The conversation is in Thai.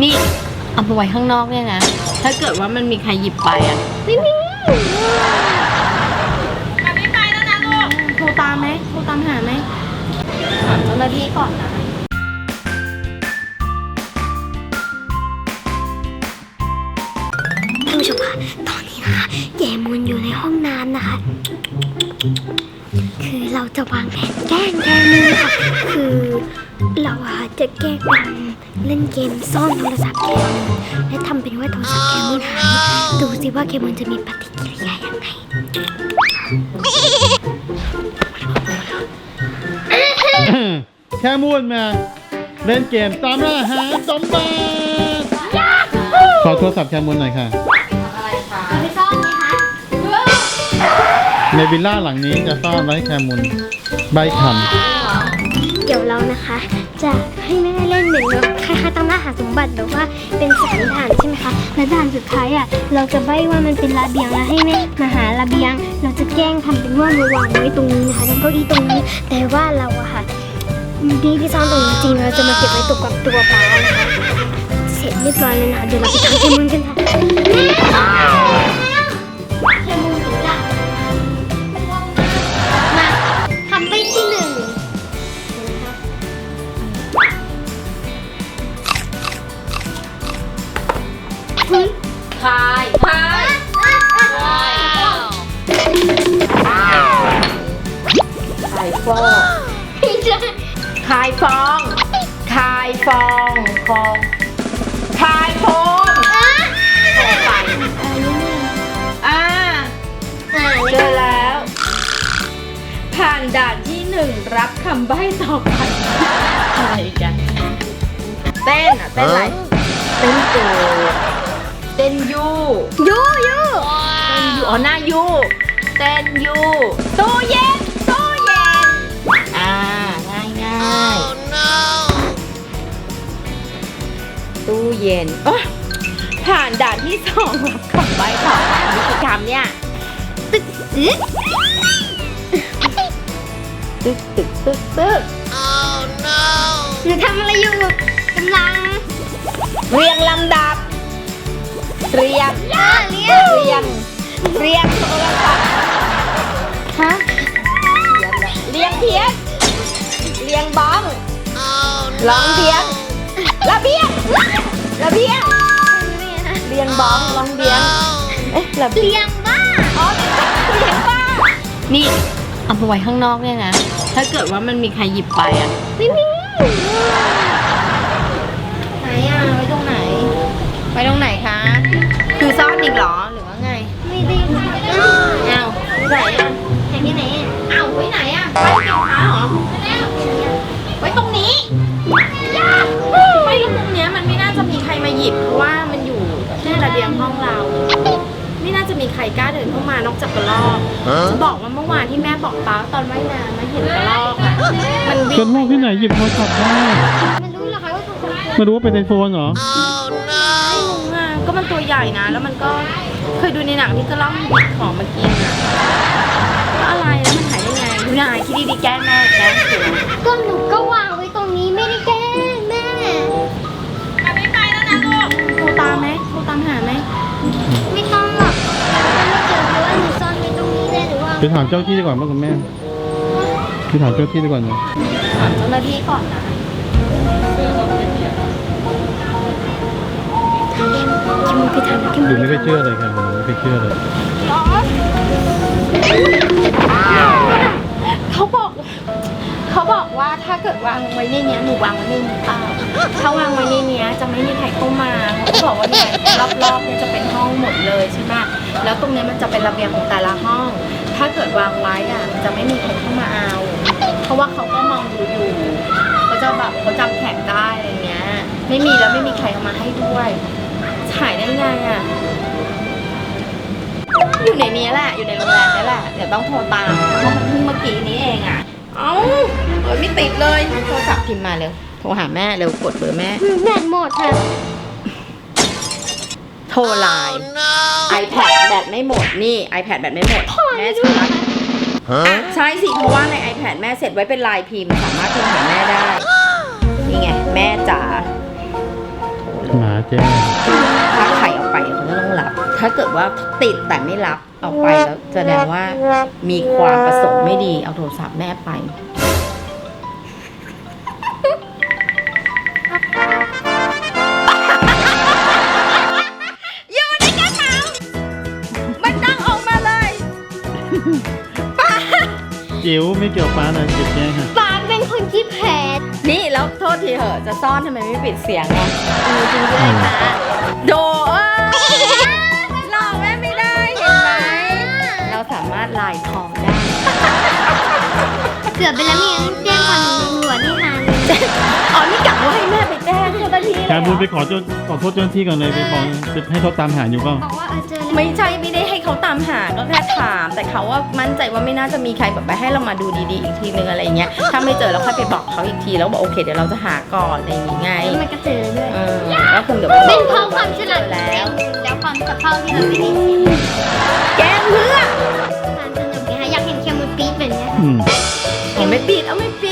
นี่เอาไปไว้ข้างนอกเนี่ยนะ ถ้าเกิดว่ามันมีใครหยิบไปอะไม่มีแบบนี้ไปแล้วนะลูกโทรตามไหมโทรตามหาไหมถามเจ้าหน้าที่ก่อนนะท่านผู้ชมคะตอนนี้นะคะแยมูนอยู่ในห้องน้ำนะคะ คือเราจะวางแผนแกล้งแกมูนค่ะคือ เราอะจะแกล้งกันเล่นเกมซ่อนโทรศัพท์แกมและทำเป็นว่าโทรศัพท์แกมูนหายดูสิว่าแกมูนจะมีปฏิกิริยายังไงแค่มูนมา เล่นเกมตามล่าหาสมบัติขอโทรศัพท์แคมูนหน่อยค่ะไปซ่อนไหมคะในวิลล่าหลังนี้จะซ่อนไว้ให้แคมูนใบคเดี๋ยวเรานะคะ จะให้แม่เล่นเหมือนแบบคล้ายๆตามล่าหาสมบัติแบบว่าเป็นสามด่านใช่ไหมคะและด่านสุดท้ายอะเราจะใบ้ว่ามันเป็นระเบียงแล้วให้แม่มาหาระเบียง เราจะแกล้งทำเป็นว่ามาวางไว้ตรงนี้นะคะแล้วเก้าอี้ตรงนี้ แต่ว่าเราอะค่ะดีที่ซ่อนตรงนี้จริงเราจะมาเก็บไว้ตัวกับตัวปลานะคะเสร็จเรียบร้อยแล้วนะคะเดี๋ยวเราไปทำเคมุนกันค่ะ ฟองคายฟองคายฟองฟองคายโฟมโฟมไปอ่าเจอแล้ว ผ่านด่านที่หนึ่งรับคำใบ้ต่อไปอะไรกันเต้นอะเต้นอะไรเต้นโกเต้นยูยูยูเต้นยูอ๋อหน้ายูเต้นยูตู้เย็นายง่ายตู้เย็นโอ๊ยผ่านด่านที่สองรับคำใบ้ต่อไปมีกี่คำเนี่ยตึกตึกตึกตึกตึกตึกหนูทำอะไรอยู่กำลัง เรียงลำดับ เรียงเลี้ยเรียงเรียงโทรศัพท์ ร้องเพียงระเบียงระเบียงเรียงบ้องร้องเบียงเอ๊ะระเบียงเลี้ยงบ้าอ๋อเรียงบ้านี่เอาไปไว้ข้างนอกเนี่ยนะ ถ้าเกิดว่ามันมีใครหยิบไปอะ ไม่มีไหนอะ มานอกจากกระรอกจะบอกว่าเมื่อวานที่แม่บอกป้าตอนว่ายน้ำมาเห็นกระรอกอะมันำวิ่จนพวกที่ไหนหยิบโทรศัพท์ได้มันรู้เหรอคะว่าทุกคนไม่รู้ว่าเป็นไอโฟนเหรอไม่รู้อะก็มันตัวใหญ่นะ แล้วมันก็เคยดูในหนังที่กระรอกมันหยิบของมากินอะว่าอะไรแล้วมันหายได้ไงดูนายคิดดีๆแกล้งแม่แกล้งเสือก็หนูก็วาง ได้หรือว่าไปถามเจ้าที่ดีกว่ามั้งคุณแม่ไปถามเจ้าที่ดีกว่าเนอะถามเจ้าหน้าที่ก่อนนะคิมไปทำคิมดูไม่ค่อยเชื่อเลยครับผมไม่ค่อยเชื่อเลยเขาบอก เขาบอกว่าถ้าเกิดวางไว้ในเนี้ยหนูวางไว้ในนี้เปล่าถ้าวางไว้ในเนี้ยจะไม่มีใครเข้ามาเขาบอกว่าเนี่ยรอบๆเนี่ยจะเป็นห้องหมดเลยใช่ไหมแล้วตรงเนี้ยมันจะเป็นระเบียงของแต่ละห้อง ถ้าเกิดวางไว้อะมันจะไม่มีใครเข้ามาเอา เพราะว่าเขาก็มองดูอยู่เขาจะแบบเขาจำแขกได้อะไรเงี้ย ไม่มีแล้วไม่มีใครเอามาให้ด้วยถ่ายได้ไงอะอยู่ในนี้แหละอยู่ในโรงแรมนี่แหละเดี๋ยวต้องโทรตามเพราะมันเพิ่งเมื่อกี้นี้เองอะ เอ้าเปิดไม่ติดเลยโทรศัพท์พิมพ์มาเร็วโทรหาแม่เร็วกดเบอร์แม่ แบตหมดค่ะโทรไลน์ iPad แบตไม่หมดนี่ iPad แบตไม่หมด แม่ชาร์จอะใช่สิ เพราะว่าใน iPad แม่เสร็จไว้เป็นลายพิมพ์ สามารถโทรหาแม่ได้ นี่ไง แม่จ๋าโทรเลหมาแจ้ถ้ ถ้าเกิดว่าติดแต่ไม่รับเอาไปแล้วแสดงว่ามีความประสงค์ไม่ดีเอาโทรศัพท์แม่ไป อยู่ในกระเป๋ามันต้องออกมาเลยจิ๋วไม่เกี่ยวฟ้าเลยเก็บแจ้งค่ะป้าเป็นคนที่แพ้นี่แล้วโทษทีเหอะจะซ่อนทำไมไม่ปิดเสียงอะเออจริงด้วยค่ะโดเอ้ยาสามารถลายทองได้ เกือบไปแล้วมีแจ้งความตำรวจนี่ฮาเลยอ๋อนี่กะว่าให้แม่ไปแจ้งเจ้าหน้าที่เลยแคมูลไปเหรอขอเจ้าขอโทษเจ้าหน้าที่ก่อนเลยไปบอกไปให้เขาตามหาอยู่เปล่า บอกว่าเออเจอแล้วไม่ใช่ไม่ได้ให้เขาตามหาก็แค่ถาม แต่เขาว่ามั่นใจว่าไม่น่าจะมีใครแบบไปให้เรามาดูดีๆอีกทีนึงอะไรเงี้ยถ้าไม่เจอเราค่อยไปบอกเขาอีกทีแล้วบอกโอเคเดี๋ยวเราจะหาก่อนอะไรอย่างงี้ไงแล้วมันก็เจอด้วย เออก็คงเดี๋ยวเป็นเพราะความฉลาดแล้แล้ววแล้วความสะเพร่าที่เราไม่ได้แก้ม ไม่ปิด เอาไม่ปิด